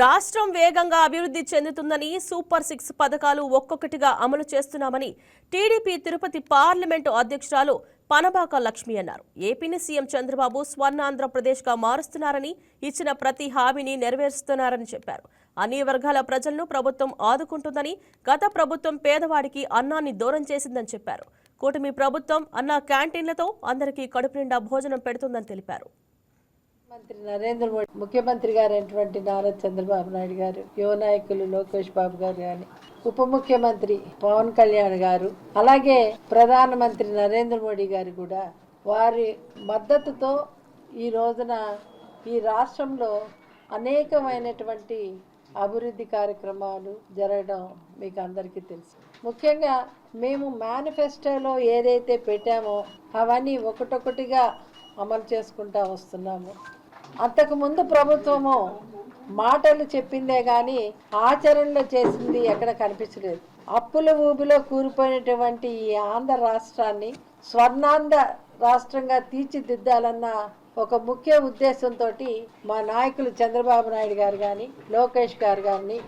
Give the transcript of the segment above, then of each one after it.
రాష్ట్రం వేగంగా అభివృద్ధి చెందుతుందని సూపర్ సిక్స్ పథకాలు ఒక్కొక్కటిగా అమలు చేస్తున్నామని టీడీపీ తిరుపతి పార్లమెంటు అధ్యక్షురాలు పనబాక లక్ష్మి అన్నారు. ఏపీని సీఎం చంద్రబాబు స్వర్ణాంధ్రప్రదేశ్గా మారుస్తున్నారని ఇచ్చిన ప్రతి హామీని నెరవేరుస్తున్నారని చెప్పారు. అన్ని వర్గాల ప్రజలను ప్రభుత్వం ఆదుకుంటుందని గత ప్రభుత్వం పేదవాడికి అన్నాన్ని దూరం చేసిందని చెప్పారు. కూటమి ప్రభుత్వం అన్న క్యాంటీన్లతో అందరికీ కడుపు నిండా భోజనం పెడుతుందని తెలిపారు. మంత్రి నరేంద్ర మోడీ ముఖ్యమంత్రి గారైనటువంటి నారా చంద్రబాబు నాయుడు గారు యువ నాయకులు లోకేష్ బాబు గారు కానీ ఉప ముఖ్యమంత్రి పవన్ కళ్యాణ్ గారు అలాగే ప్రధానమంత్రి నరేంద్ర మోడీ గారు కూడా వారి మద్దతుతో ఈ రోజున ఈ రాష్ట్రంలో అనేకమైనటువంటి అభివృద్ధి కార్యక్రమాలు జరగడం మీకు అందరికీ తెలుసు. ముఖ్యంగా మేము మేనిఫెస్టోలో ఏదైతే పెట్టామో అవన్నీ ఒకటొకటిగా అమలు చేసుకుంటా వస్తున్నాము. అంతకుముందు ప్రభుత్వము మాటలు చెప్పిందే కానీ ఆచరణలో చేసింది ఎక్కడ కనిపించలేదు. అప్పుల ఊబిలో కూలిపోయినటువంటి ఈ ఆంధ్ర రాష్ట్రాన్ని స్వర్ణాంధ్ర రాష్ట్రంగా తీర్చిదిద్దాలన్న ఒక ముఖ్య ఉద్దేశంతో మా నాయకులు చంద్రబాబు నాయుడు గారు కానీ లోకేష్ గారు కానీ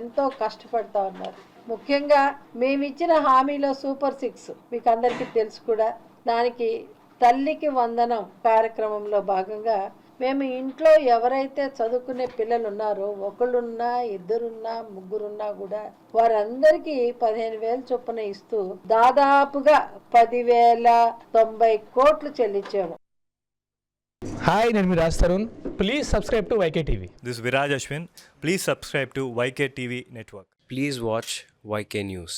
ఎంతో కష్టపడుతూ ఉన్నారు. ముఖ్యంగా మేమిచ్చిన హామీలో సూపర్ సిక్స్ మీకు అందరికీ తెలుసు కూడా. దానికి తల్లికి వందనం కార్యక్రమంలో భాగంగా మేము ఇంట్లో ఎవరైతే చదువుకునే పిల్లలు ఉన్నారో ఒకళ్ళున్నా ఇద్దరున్నా ముగ్గురున్నా కూడా వారందరికీ పదిహేను వేలు చొప్పున ఇస్తూ దాదాపుగా పదివేల తొంభై కోట్లు చెల్లించాము హాయ్ నేను మీ Raj Tarun please subscribe to YK TV This is Viraj Ashwin. Please subscribe to YK TV Network. Please watch YK News.